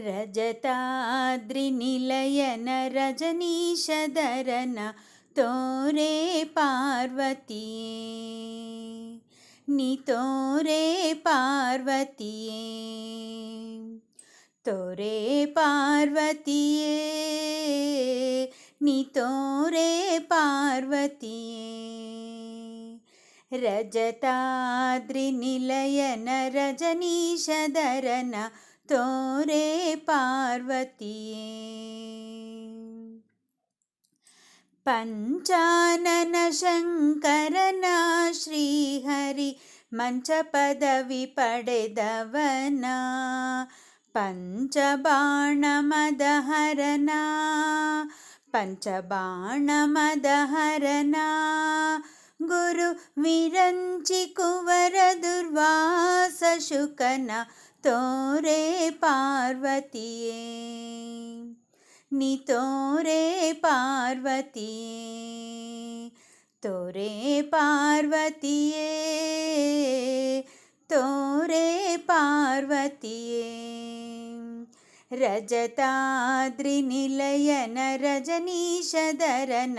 रजताद्रिनिलयन रजनीशधरन तोरे पार्वतीये। नितोरे पार्वतीये। तोरे पार्वतीये। नितोरे पार्वतीये। रजताद्रिनिलयन रजनीशधरन தோரே பார்வதியே பஞ்சானன சங்கரனா ಶ್ರೀಹರಿ ಮಂಚ ಪದವಿ ಪಡೆದವನ ಪಂಚಬಾಣ ಮದಹರನ ಪಂಚಬಾಣ ಮದಹರನ ಗುರು ವಿರಂಚಿ ಕುವರ ದುರ್ವಾ दुर्वासशुकन तोरे पार्वतीये। नितोरे पार्वतीये तोरे पार्वतीये तोरे पार्वतीये। रजताद्रिनिलयन रजनीशधरन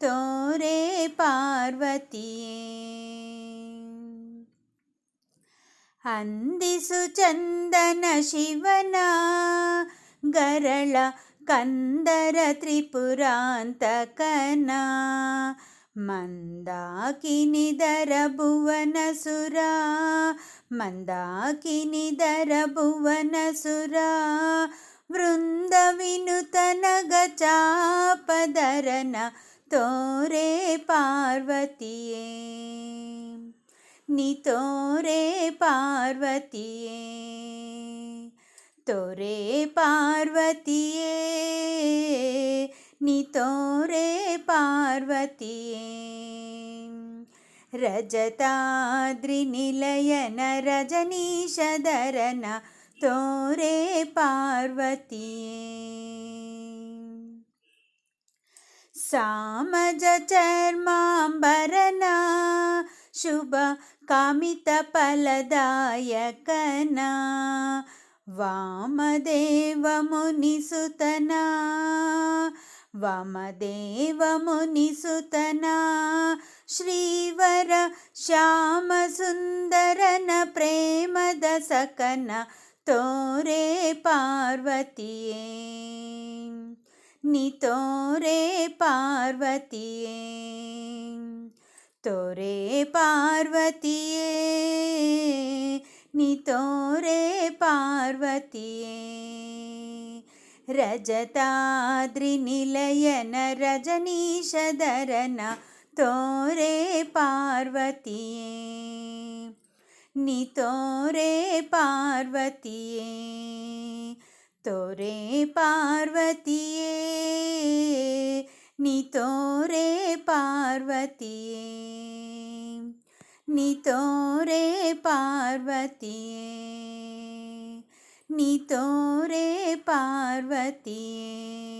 तोरे पार्वतीये ಅಂದಿಸು ಚಂದನ ಶಿವನ ಗರಳ ಕಂದರ ತ್ರಿಪುರಾಂತಕನ ಮಂದಾಕಿನಿದರ ಭುವನ ಸುರ ಮಂದಾಕಿನಿದರ ಭುವನ ಸುರ ವೃಂದ ವಿನುತನ ಗಚಾಪದರನ ತೋರೆ ಪಾರ್ವತಿಯೇ नितो रे पार्वतीये तोरे पार्वतीये नितो रे पार्वतीये। रजताद्रिनिलयन रजनीशदरन तोरे पार्वतीये। सामजचर्माम्बरना ಶುಭ ಕಾಮಿತ ಫಲದಾಯಕನ. ವಾಮದೇವ ಮುನಿಸುತನ ವಾಮದೇವ ಮುನಿಸುತನ ಶ್ರೀವರ ಶ್ಯಾಮ ಸುಂದರನ ಪ್ರೇಮದ ಸಕನ ತೋರೆ ಪಾರ್ವತಿಯೇ. ನಿತೋರೆ ಪಾರ್ವತಿಯೇ. तोरे पार्वतीये नितोरे पार्वतीये। रजताद्रिनिलयन रजनीशधरन तोरे पार्वतीये। नितोरे पार्वतीये तोरे पार्वतीये। ಪಾರ್ವತಿಯೇ ನಿತೋರೆ ಪಾರ್ವತಿಯೇ ನಿತೋರೆ ಪಾರ್ವತಿಯೇ ನಿತೋರೆ ಪಾರ್ವತಿಯೇ